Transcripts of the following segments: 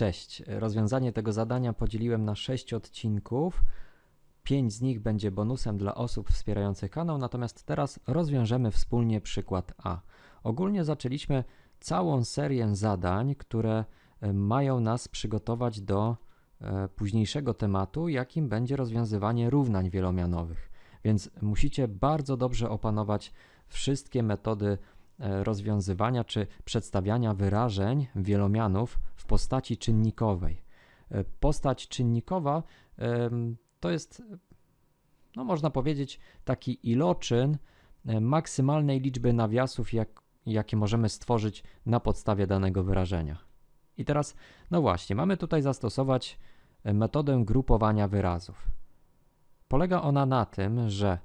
Cześć. Rozwiązanie tego zadania podzieliłem na 6 odcinków. 5 z nich będzie bonusem dla osób wspierających kanał, natomiast teraz rozwiążemy wspólnie przykład A. Ogólnie zaczęliśmy całą serię zadań, które e, mają nas przygotować do e, późniejszego tematu, jakim będzie rozwiązywanie równań wielomianowych. Więc musicie bardzo dobrze opanować wszystkie metody rozwiązywania czy przedstawiania wyrażeń wielomianów w postaci czynnikowej. E, Postać czynnikowa to jest, no można powiedzieć, taki iloczyn e, maksymalnej liczby nawiasów, jak, jakie możemy stworzyć na podstawie danego wyrażenia. I teraz, no właśnie, mamy tutaj zastosować e, metodę grupowania wyrazów. Polega ona na tym, że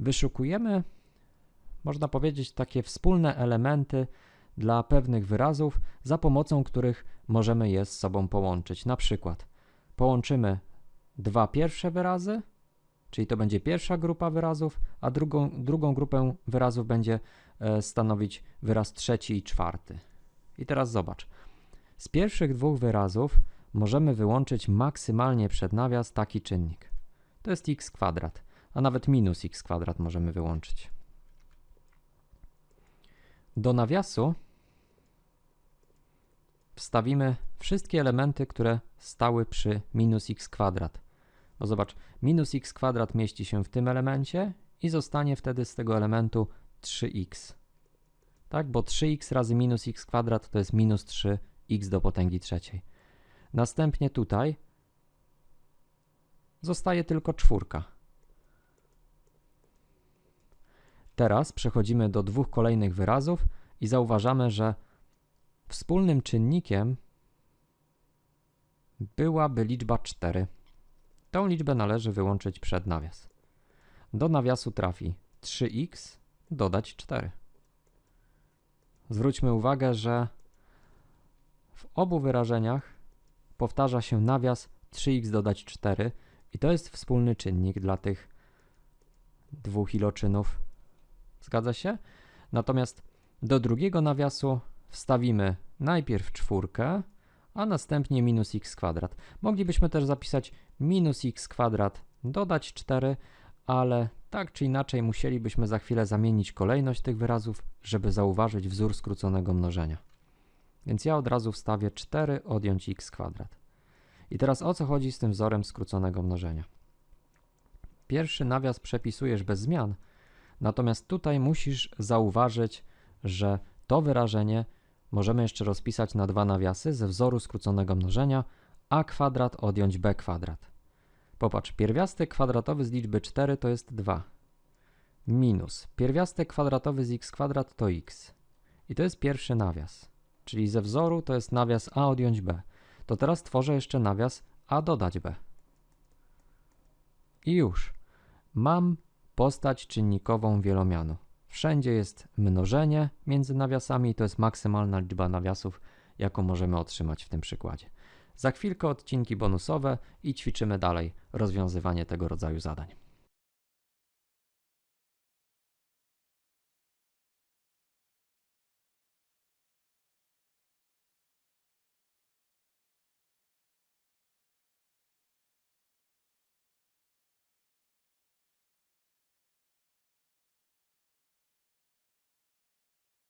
wyszukujemy, można powiedzieć, takie wspólne elementy dla pewnych wyrazów, za pomocą których możemy je z sobą połączyć. Na przykład połączymy dwa pierwsze wyrazy, czyli to będzie pierwsza grupa wyrazów, a drugą, drugą grupę wyrazów będzie e, stanowić wyraz trzeci i czwarty. I teraz zobacz. Z pierwszych dwóch wyrazów możemy wyłączyć maksymalnie przed nawias taki czynnik. To jest x kwadrat, a nawet minus x kwadrat możemy wyłączyć. Do nawiasu wstawimy wszystkie elementy, które stały przy minus x kwadrat. Bo zobacz, minus x kwadrat mieści się w tym elemencie i zostanie wtedy z tego elementu 3x. Tak, bo 3x razy minus x kwadrat to jest minus 3x do potęgi trzeciej. Następnie tutaj zostaje tylko czwórka. Teraz przechodzimy do dwóch kolejnych wyrazów i zauważamy, że wspólnym czynnikiem byłaby liczba 4. Tą liczbę należy wyłączyć przed nawias. Do nawiasu trafi 3x dodać 4. Zwróćmy uwagę, że w obu wyrażeniach powtarza się nawias 3x dodać 4 i to jest wspólny czynnik dla tych dwóch iloczynów. Zgadza się? Natomiast do drugiego nawiasu wstawimy najpierw czwórkę, a następnie minus x kwadrat. Moglibyśmy też zapisać minus x kwadrat dodać 4, ale tak czy inaczej musielibyśmy za chwilę zamienić kolejność tych wyrazów, żeby zauważyć wzór skróconego mnożenia. Więc ja od razu wstawię 4 odjąć x kwadrat. I teraz o co chodzi z tym wzorem skróconego mnożenia? Pierwszy nawias przepisujesz bez zmian, natomiast tutaj musisz zauważyć, że to wyrażenie możemy jeszcze rozpisać na dwa nawiasy ze wzoru skróconego mnożenia a kwadrat odjąć b kwadrat. Popatrz, pierwiastek kwadratowy z liczby 4 to jest 2. Minus pierwiastek kwadratowy z x kwadrat to x. I to jest pierwszy nawias. Czyli ze wzoru to jest nawias a odjąć b. To teraz tworzę jeszcze nawias a dodać b. I już. Mam postać czynnikową wielomianu. Wszędzie jest mnożenie między nawiasami i to jest maksymalna liczba nawiasów, jaką możemy otrzymać w tym przykładzie. Za chwilkę odcinki bonusowe i ćwiczymy dalej rozwiązywanie tego rodzaju zadań.